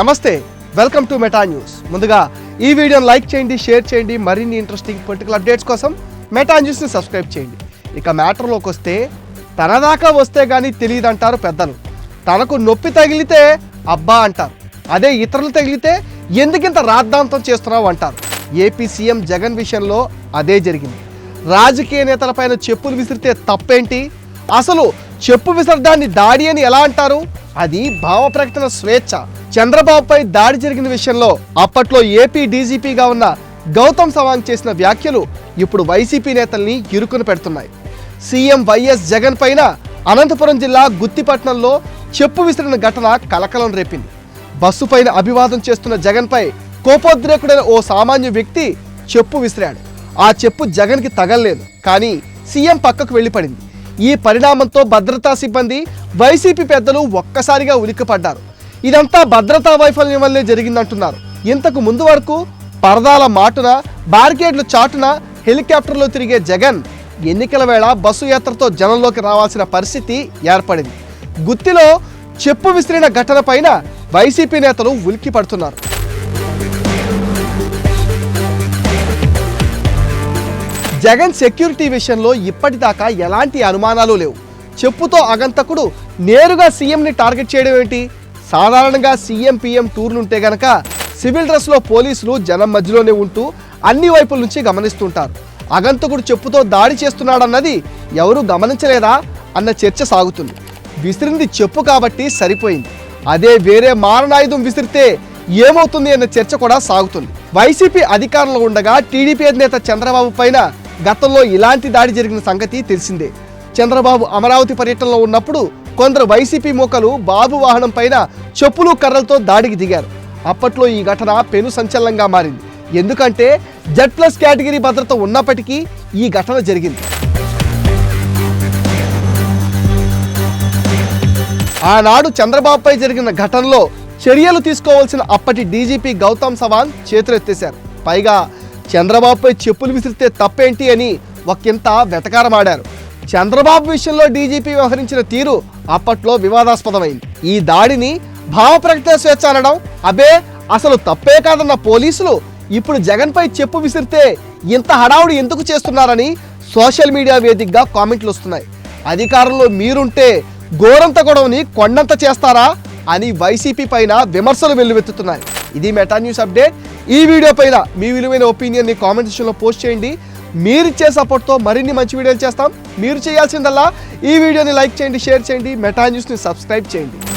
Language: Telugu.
నమస్తే వెల్కమ్ టు మెటా న్యూస్. ముందుగా ఈ వీడియోని లైక్ చేయండి షేర్ చేయండి మరిన్ని ఇంట్రెస్టింగ్ పొలిటికల్ అప్డేట్స్ కోసం మెటా న్యూస్ని సబ్స్క్రైబ్ చేయండి. ఇక మ్యాటర్లోకి వస్తే తన దాకా వస్తే కానీ తెలియదు అంటారు పెద్దలు. తనకు నొప్పి తగిలితే అబ్బా అంటారు. అదే ఇతరులు తగిలితే ఎందుకింత రాద్ధాంతం చేస్తున్నావు అంటారు. ఏపీ సీఎం జగన్ విషయంలో అదే జరిగింది. రాజకీయ నేతలపైన చెప్పులు విసిరితే తప్పేంటి? అసలు చెప్పు విసరడాన్ని దాడి అని ఎలా అంటారు? అది భావ ప్రకటన స్వేచ్ఛ. చంద్రబాబుపై దాడి జరిగిన విషయంలో అప్పట్లో ఏపీ డీజీపీగా ఉన్న గౌతమ్ సవాంగ్ చేసిన వ్యాఖ్యలు ఇప్పుడు వైసీపీ నేతల్ని ఇరుకున పెడుతున్నాయి. సీఎం వైఎస్ జగన్ పైన అనంతపురం జిల్లా గుత్తిపట్నంలో చెప్పు విసిరిన ఘటన కలకలం రేపింది. బస్సు పైన అభివాదం చేస్తున్న జగన్పై కోపోద్రేకుడైన ఓ సామాన్య వ్యక్తి చెప్పు విసిరాడు. ఆ చెప్పు జగన్కి తగలలేదు. కానీ సీఎం పక్కకు వెళ్ళిపడింది. ఈ పరిణామంతో భద్రతా సిబ్బంది వైసీపీ పెద్దలు ఒక్కసారిగా ఉలిక్కిపడ్డారు. ఇదంతా భద్రతా వైఫల్యం వల్లే జరిగిందంటున్నారు. ఇంతకు ముందు వరకు పరదాల మాటున బారికేడ్లు చాటున హెలికాప్టర్లో తిరిగే జగన్ ఎన్నికల వేళ బస్సు యాత్రతో జనంలోకి రావాల్సిన పరిస్థితి ఏర్పడింది. గుత్తిలో చెప్పు విసిరిన ఘటన పైన వైసీపీ నేతలు ఉలిక్కి పడుతున్నారు జగన్ సెక్యూరిటీ విషయంలో ఇప్పటిదాకా ఎలాంటి అనుమానాలు లేవు. చెప్పుతో అగంతకుడు నేరుగా సీఎంని టార్గెట్ చేయడం ఏంటి? సాధారణంగా సీఎం పీఎం టూర్లుంటే గనక సివిల్ డ్రెస్లో పోలీసులు జనం మధ్యలోనే ఉంటూ అన్ని వైపుల నుంచి గమనిస్తుంటారు. అగంతకుడు చెప్పుతో దాడి చేస్తున్నాడన్నది ఎవరు గమనించలేదా అన్న చర్చ సాగుతుంది. విసిరింది చెప్పు కాబట్టి సరిపోయింది. అదే వేరే మారణాయుధం విసిరితే ఏమవుతుంది అన్న చర్చ కూడా సాగుతుంది. వైసీపీ అధికారంలో ఉండగా టీడీపీ అధినేత చంద్రబాబు పైన గతంలో ఇలాంటి దాడి జరిగిన సంగతి తెలిసిందే. చంద్రబాబు అమరావతి పర్యటనలో ఉన్నప్పుడు కొందరు వైసీపీ మోకలు బాబు వాహనం పైన చెప్పులు కర్రలతో దాడికి దిగారు. అప్పట్లో ఈ ఘటన పెను సంచలనంగా మారింది. ఎందుకంటే జెడ్ ప్లస్ కేటగిరీ భద్రత ఉన్నప్పటికీ ఈ ఘటన జరిగింది. ఆనాడు చంద్రబాబుపై జరిగిన ఘటనలో చర్యలు తీసుకోవాల్సిన అప్పటి డీజీపీ గౌతమ్ సవాంగ్ చేతులెత్తేశారు. పైగా చంద్రబాబుపై చెప్పులు విసిరితే తప్పేంటి అని ఒకంత వెటకారమాడారు చంద్రబాబు విషయంలో డీజీపీ వ్యవహరించిన తీరు అప్పట్లో వివాదాస్పదమైంది. ఈ దాడిని భావప్రకటన స్వేచ్ఛ అనడం అబే అసలు తప్పే కాదన్న పోలీసులు ఇప్పుడు జగన్పై చెప్పు విసిరితే ఇంత హడావుడి ఎందుకు చేస్తున్నారని సోషల్ మీడియా వేదికగా కామెంట్లు వస్తున్నాయి. అధికారంలో మీరుంటే గోరంత గొడవని కొండంత చేస్తారా అని వైసీపీ పైన విమర్శలు వెల్లువెత్తుతున్నాయి. ఇది మెటా న్యూస్ అప్డేట్. ఈ వీడియో పైన మీ విలువైన ఒపీనియన్ని కామెంట్ సెక్షన్లో పోస్ట్ చేయండి. మీరు ఇచ్చే సపోర్ట్తో మరిన్ని మంచి వీడియోలు చేస్తాం. మీరు చేయాల్సిందల్లా ఈ వీడియోని లైక్ చేయండి షేర్ చేయండి మెటా న్యూస్ని సబ్స్క్రైబ్ చేయండి.